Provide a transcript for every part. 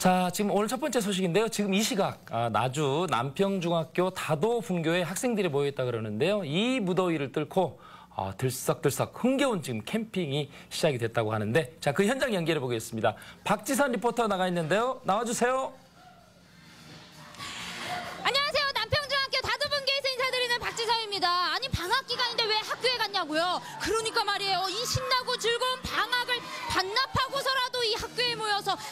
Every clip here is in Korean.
자, 지금 오늘 첫 번째 소식인데요. 지금 이 시각 아, 나주 남평중학교 다도 분교에 학생들이 모여 있다 그러는데요. 이 무더위를 뚫고 아, 들썩들썩 흥겨운 지금 캠핑이 시작이 됐다고 하는데 자, 그 현장 연결해 보겠습니다. 박지선 리포터 나가 있는데요. 나와 주세요. 안녕하세요. 남평중학교 다도 분교에서 인사드리는 박지서입니다. 아니 방학 기간인데 왜 학교에 갔냐고요? 그러니까 말이에요. 이 신나고 즐거운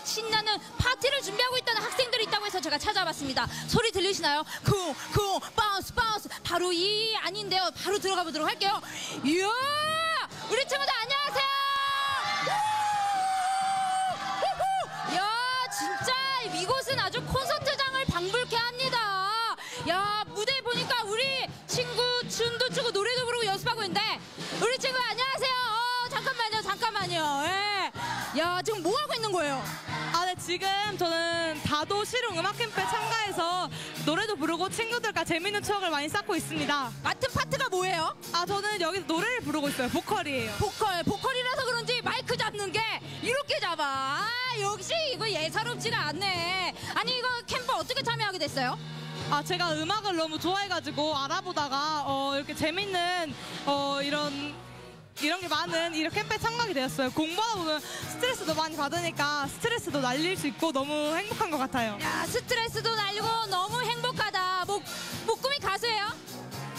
신나는 파티를 준비하고 있다는 학생들이 있다고 해서 제가 찾아봤습니다. 소리 들리시나요? 쿵, 쿵, 바운스, 바운스. 바로 이 아닌데요. 바로 들어가 보도록 할게요. 이야! 우리 친구들 안녕 야 지금 뭐 하고 있는 거예요? 아, 네, 지금 저는 다도 실용 음악 캠프에 참가해서 노래도 부르고 친구들과 재밌는 추억을 많이 쌓고 있습니다. 맡은 파트가 뭐예요? 아, 저는 여기서 노래를 부르고 있어요. 보컬이에요. 보컬, 보컬이라서 그런지 마이크 잡는 게 이렇게 잡아. 아, 역시 이거 예사롭지가 않네. 아니 이거 캠프 어떻게 참여하게 됐어요? 아, 제가 음악을 너무 좋아해가지고 알아보다가 어, 이렇게 재밌는 어, 이런 이런 게 많은 이런 캠프에 참가하게 되었어요. 공부하다 보면 스트레스도 많이 받으니까 스트레스도 날릴 수 있고 너무 행복한 것 같아요. 야 스트레스도 날리고 너무 행복하다. 뭐, 뭐 꿈이 가수예요?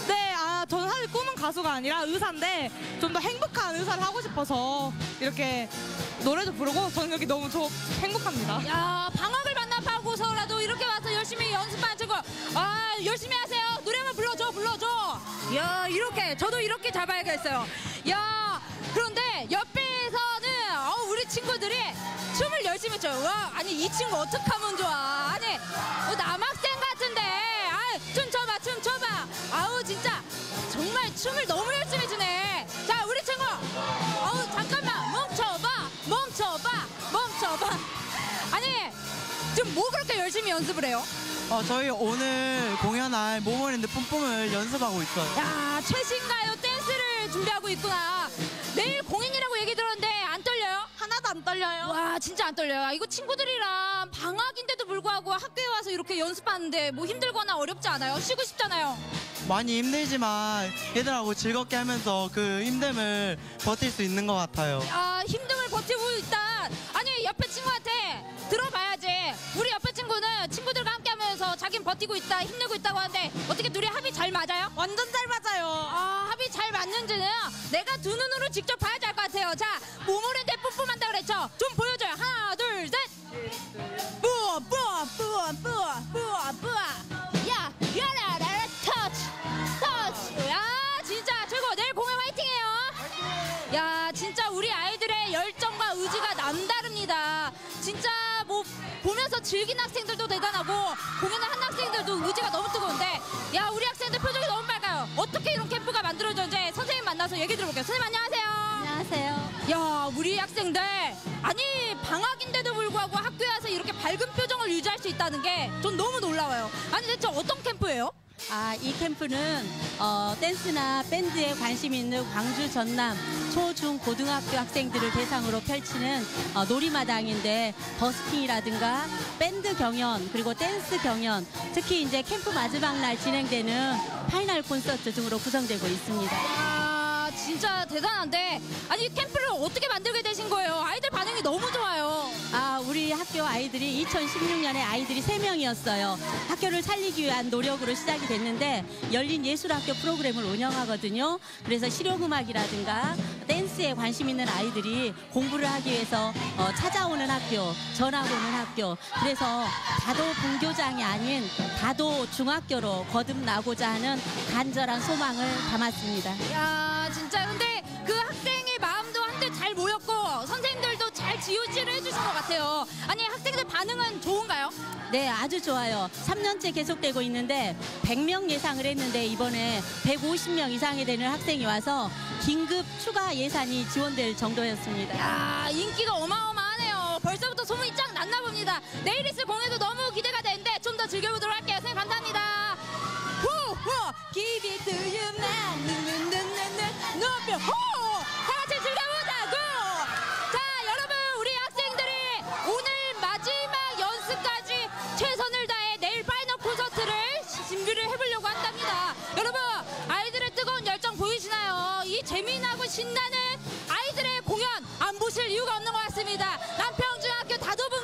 네, 아, 저는 사실 꿈은 가수가 아니라 의사인데 좀 더 행복한 의사를 하고 싶어서 이렇게 노래도 부르고 저는 여기 너무 좋 행복합니다. 야 방학을 반납하고서라도 이렇게 와서 열심히 연습하는 친구 아 열심히 하세요 이렇게 저도 이렇게 잡아야겠어요. 야 그런데 옆에서는 어, 우리 친구들이 춤을 열심히 춰요. 와 아니 이 친구 어떡하면 좋아? 아니 어, 남학생 같은데. 아춤 춰봐 춤 춰봐. 아우 진짜. 정말 춤을 너무 열심히 추네. 자 우리 친구. 어우 잠깐만. 멈춰봐. 멈춰봐. 멈춰봐. 아니 지금 뭐 그렇게 열심히 연습을 해요? 어, 저희 오늘 공연할 모모랜드 뿜뿜을 연습하고 있어요. 야 최신 가요 댄스를 준비하고 있구나 내일 공연이라고 얘기 들었는데 안 떨려요? 하나도 안 떨려요. 와 진짜 안 떨려요 이거 친구들이랑 방학인데도 불구하고 학교에 와서 이렇게 연습하는데 뭐 힘들거나 어렵지 않아요? 쉬고 싶잖아요 많이 힘들지만 얘들하고 즐겁게 하면서 그 힘듦을 버틸 수 있는 것 같아요. 아 힘듦을 버티고 있다 버티고 있다 힘내고 있다고 하는데 어떻게 둘이 합이 잘 맞아요? 완전 잘 맞아요. 아 합이 잘 맞는지는 내가 두 눈으로 직접 봐야지 알것 같아요 자 모모랜드 뿜뿜한다 그랬죠 좀 보면서 즐긴 학생들도 대단하고 공연을 한 학생들도 의지가 너무 뜨거운데 야 우리 학생들 표정이 너무 밝아요. 어떻게 이런 캠프가 만들어졌는지 선생님 만나서 얘기 들어볼게요. 선생님 안녕하세요. 안녕하세요. 야 우리 학생들. 아니 방학인데도 불구하고 학교에 와서 이렇게 밝은 표정을 유지할 수 있다는 게 전 너무 놀라워요. 아니 대체 어떤 캠프예요? 아, 이 캠프는 어, 댄스나 밴드에 관심 있는 광주 전남 초, 중, 고등학교 학생들을 대상으로 펼치는 어, 놀이마당인데 버스킹이라든가 밴드 경연 그리고 댄스 경연 특히 이제 캠프 마지막 날 진행되는 파이널 콘서트 등으로 구성되고 있습니다. 아 진짜 대단한데 아니 이 캠프를 어떻게 만들게 되신 거예요? 아이들 반응이 너무 아, 우리 학교 아이들이 2016년에 아이들이 3명이었어요. 학교를 살리기 위한 노력으로 시작이 됐는데 열린 예술학교 프로그램을 운영하거든요. 그래서 실용음악이라든가 댄스에 관심 있는 아이들이 공부를 하기 위해서 어, 찾아오는 학교, 전학 오는 학교. 그래서 다도 분교장이 아닌 다도 중학교로 거듭나고자 하는 간절한 소망을 담았습니다. 야 진짜 근데 그 학생의 마음도 한때 잘 모였고 선생님들도 잘 지우지를 해주신 것 같아요 아니 학생들 반응은 좋은가요? 네, 아주 좋아요. 3년째 계속되고 있는데 100명 예상을 했는데 이번에 150명 이상이 되는 학생이 와서 긴급 추가 예산이 지원될 정도였습니다. 야 인기가 어마어마하네요 벌써부터 소문이 쫙 났나 봅니다 내일 있을 공연도 너무 기대가 되는데 좀 더 즐겨보도록 할게요 선생님 감사합니다 후 후 Give it to you man 누누누누누 높여 후 다같이 즐겨보자고 자 여러분 우리 학생들이 오늘 마지막 연습 재미나고 신나는 아이들의 공연 안 보실 이유가 없는 것 같습니다. 남평중학교 다도분